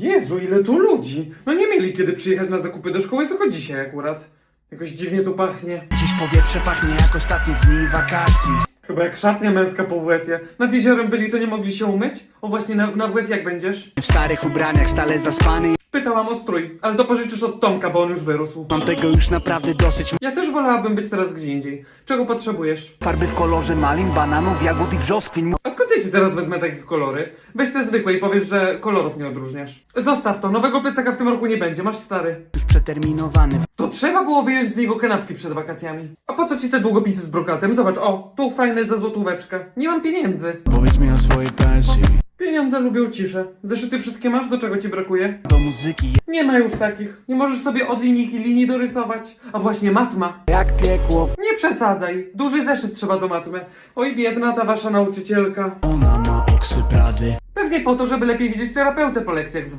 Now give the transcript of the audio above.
Jezu, ile tu ludzi! No nie mieli kiedy przyjechać na zakupy do szkoły, tylko dzisiaj akurat. Jakoś dziwnie tu pachnie. Dziś powietrze pachnie jak ostatnie dni wakacji Chyba jak szatnia męska po WF-ie. Nad jeziorem byli, to nie mogli się umyć? O właśnie, na, na WF jak będziesz? W starych ubraniach stale zaspany Pytałam o strój, ale to pożyczysz od Tomka, bo on już wyrósł. Mam tego już naprawdę dosyć Ja też wolałabym być teraz gdzie indziej. Czego potrzebujesz? Farby w kolorze malin, bananów, jagód i brzoskwin A skąd ci teraz wezmę takie kolory? Weź te zwykłe i powiesz, że kolorów nie odróżniasz. Zostaw to, nowego plecaka w tym roku nie będzie, masz stary. Przeterminowany To trzeba było wyjąć z niego kanapki przed wakacjami. A po co ci te długopisy z brokatem? Zobacz, o, tu fajne za złotóweczkę. Nie mam pieniędzy. Powiedz mi o swojej pensji Pieniądze lubią ciszę. Zeszyty wszystkie masz? Do czego ci brakuje? Do muzyki Nie ma już takich. Nie możesz sobie od linijki linii dorysować. A właśnie matma. jak piekło Nie przesadzaj. Duży zeszyt trzeba do matmy. Oj, biedna ta wasza nauczycielka. Ona ma oksy prady Pewnie po to, żeby lepiej widzieć terapeutę po lekcjach z wami.